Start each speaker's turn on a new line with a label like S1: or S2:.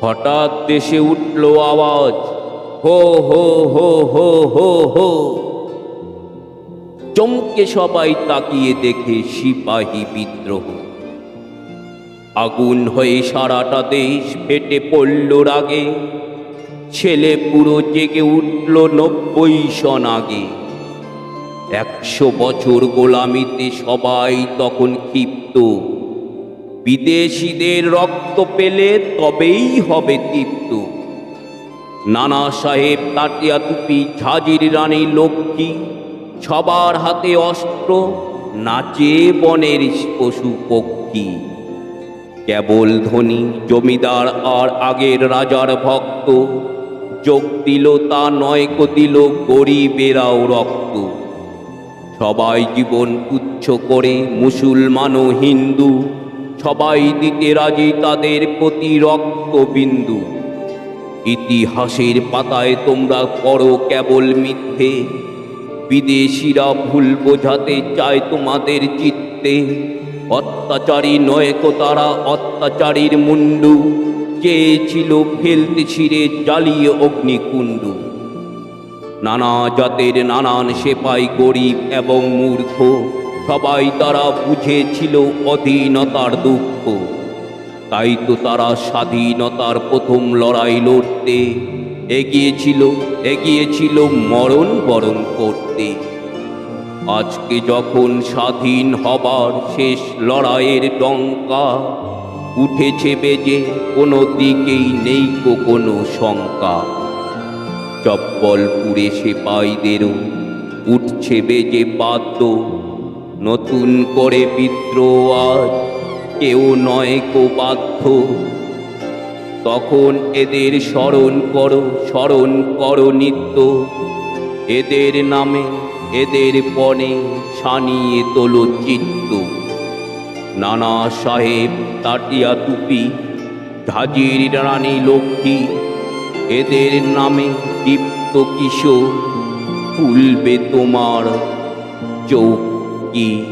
S1: হঠাৎ দেশে উঠল আওয়াজ, হো হো হো হো হো হো। চমকে সবাই তাকিয়ে দেখে সিপাহী বিদ্রোহ। আগুন হয়ে সারাটা দেশ ফেটে পড়ল রাগে। ছেলে পুরো জেগে উঠল নব্বই সন আগে। একশো বছর গোলামিতে সবাই তখন ক্ষিপ্ত। বিদেশিদের রক্ত পেলে তবেই হবে তৃপ্ত। নানা সাহেব তাটিয়া টুপি ঝাঁঝির রানী লক্ষ্মী, সবার হাতে অস্ত্র, নাচে বনের পশু পক্ষী। কেবল ধনী, জমিদার আর আগের রাজার ভক্ত, যোগ দিল তা নয় দিল গরিবেরাও রক্ত। সবাই জীবন তুচ্ছ করে মুসলমান ও হিন্দু সবাই দিতে রাজি তাদের প্রতি রক্তবিন্দু। ইতিহাসের পাতায় তোমরা পড়ো কেবল মিথ্যে। বিদেশিরা ভুল বোঝাতে চায় তোমাদের চিত্তে। অত্যাচারী নয় কো তারা অত্যাচারীর মুন্ডু। চেয়েছিল ফেলতে ছিঁড়ে জ্বালিয়ে অগ্নিকুণ্ডু। নানা জাতের নানান সেপাই গরিব এবং মূর্খ। সবাই তারা বুঝেছিল অধীনতার দুঃখ। তাই তো তারা স্বাধীনতার প্রথম লড়াই লড়তে এগিয়েছিল এগিয়েছিল মরণ বরণ করতে। আজকে যখন স্বাধীন হবার শেষ লড়াইয়ের ডঙ্কা উঠেছে বেজে কোনো দিকেই নেই কো কোনো শঙ্কা। চপ্পল চপ্পলপুরে সেপাইদেরও উঠছে বেজে বাদ্য নতুন করে বিদ্রোহ আজ কেউ নয় কো বাধ্য তখন এদের স্মরণ করো স্মরণ করো নিত্য। এদের নামে, এদের পণে সানিয়ে তোলো চিত্ত। নানা সাহেব তাটিয়া টুপি ঝাঁঝির রানী লক্ষ্মী, এদের নামে দীপ্ত কিশোর। খুলবে তোমার চৌকি। 一